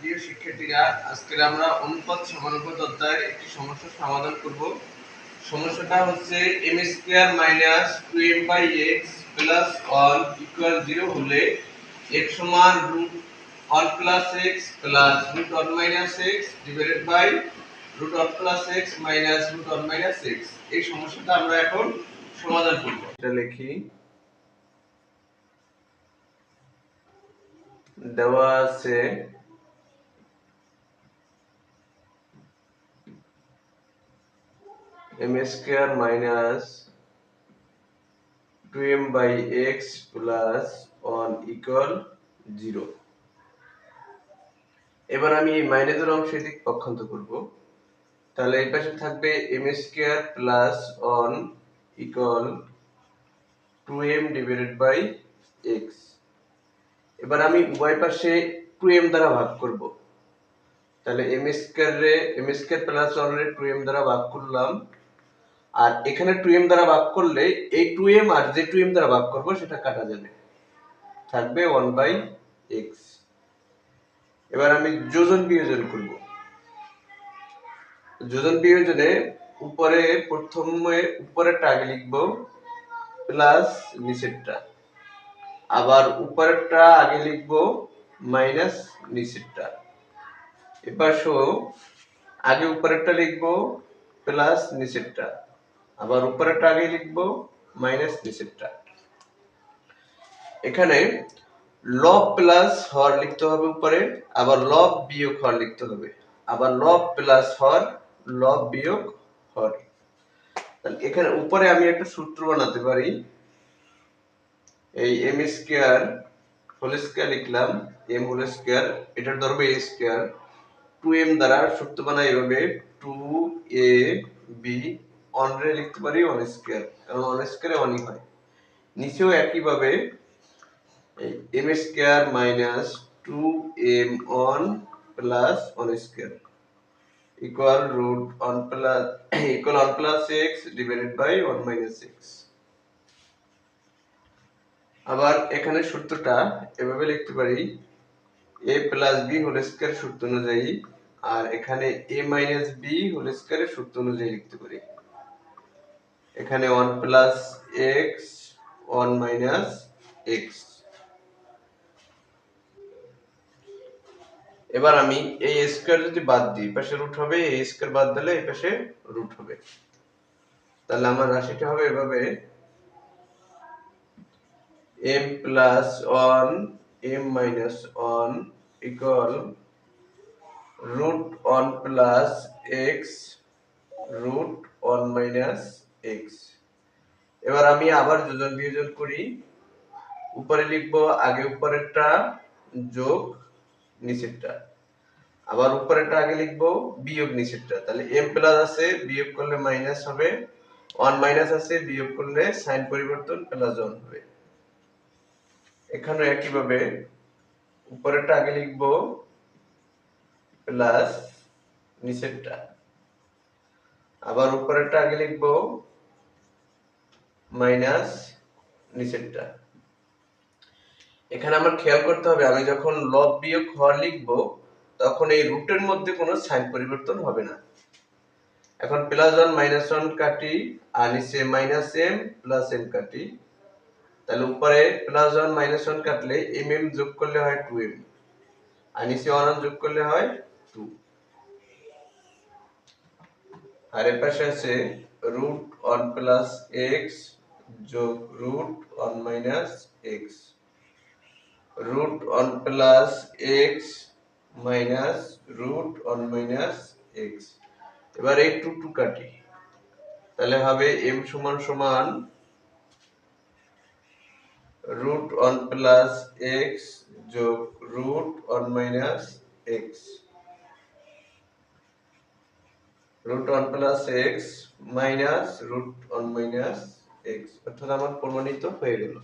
প্রিয় শিক্ষার্থীরা আজকে আমরা অনুপাত সমানুপাত অধ্যায়ের একটি সমস্যার সমাধান করব। সমস্যাটা হচ্ছে M square minus two M by X plus one equal zero হলে এক্স সমান root one plus X plus root one minus X divided by root one plus X minus root one minus X এই সমস্যাটা আমরা এখন সমাধান করব। এটা লিখি। দেওয়া আছে M square minus two M by X plus one equal zero এবার আমি এই মাইনাসের অংশ এদিক পক্ষান্তর করব। তাহলে এই পাশে থাকবে M square plus one equal two M divided by X এবার আমি উভয় পাশে টু এম দ্বারা ভাগ করব। তাহলে এম স্কোয়ার রে এম স্কোয়ার প্লাস ওয়ান রে টু এম দ্বারা ভাগ করলাম। আর এখানে টু এম দ্বারা ভাগ করলে এই টু এম আর যে টু এম দ্বারা ভাগ করব সেটা কাটা যাবে। থাকবে ওয়ান বাই এক্স এবার আমি যোজন বিয়োজন করব। যোজন বিয়োজনে উপরে প্রথমে উপরেরটা আগে লিখব প্লাস নিচেরটা। আবার উপরেরটা আগে লিখব মাইনাস নিচেরটা। এবার এপাশেও আগে উপরেরটা লিখব প্লাস নিচেরটা। আবার উপরেরটা আগে লিখব মাইনাস নিচেরটা এখানে লব প্লাস হর লিখতে হবে উপরে, আবার লব বিয়োগ হর লিখতে হবে। আবার লব প্লাস হর লব বিয়োগ হর। তাহলে এখানে উপরে আমি একটা সূত্র বানাতে পারি। এই এম স্কোয়ার হোল স্কোয়ার লিখলাম এম হোল স্কোয়ার এটার ধরবে এ স্কোয়ার টু এম দ্বারা সূত্র বানাই এভাবে টু এ বি অন রে লিখতে পারি ওয়ান স্কোয়ার কারণ ওয়ান স্কোয়ারে অনই হয়। নিচেও একইভাবে M square minus two M on plus one square equal root one plus one plus X divided by one minus X আবার এখানে সূত্রটা এভাবে লিখতে পারি A plus B whole square সূত্র অনুযায়ী, আর এখানে এ মাইনাস বি হোল স্কয়ারের সূত্র অনুযায়ী লিখতে পারি। এখানে one plus X one minus X এবার আমি এই স্কয়ার যদি বাদ দিই পাশে রুট হবে, এই স্কয়ার বাদ দিলে এই পাশে রুট হবে। তাহলে আমার রাশিটা হবে এভাবে। m plus 1 m minus 1 equal root 1 plus x, root 1 minus x এবার আমি আবার যোজন বিয়োজন করি। উপরে লিখব আগে উপরেরটা যোগ নিচেরটা। আবার উপরেরটা আগে লিখব বিয়োগ নিচেরটা। তাহলে m প্লাস আছে, বিয়োগ করলে মাইনাস হবে। 1 মাইনাস আছে, বিয়োগ করলে সাইন পরিবর্তন প্লাস 1 হবে। এখানে একইভাবে উপরেরটা আগে লিখব প্লাস নিচেরটা। আবার উপরেরটা আগে লিখব মাইনাস নিচেরটা। এখানে আমার খেয়াল করতে হবে, আমি যখন লব বিয়োগ হর লিখব, তখন এই রুটের মধ্যে কোনো সাইন পরিবর্তন হবে না। এখন প্লাস ওয়ান মাইনাস ওয়ান কাটি, আর নিচে মাইনাস এম প্লাস এম কাটি। তাহলে উপরে প্লাস ওয়ান মাইনাস ওয়ান কাটলে এম এম যোগ করলে হয় টু এম আর নিচে ওয়ান যোগ করলে হয় টু আর এর পাশে আছে রুট ওয়ান প্লাস এক্স যোগ root one minus X root one plus X minus root one minus X এবার এই টু টু কাটি তাহলে হবে এম সমান সমান রুট ওয়ান প্লাস এক্স যোগ root one minus X root one plus X minus root one minus X অর্থাৎ আমার প্রমাণিত হয়ে গেল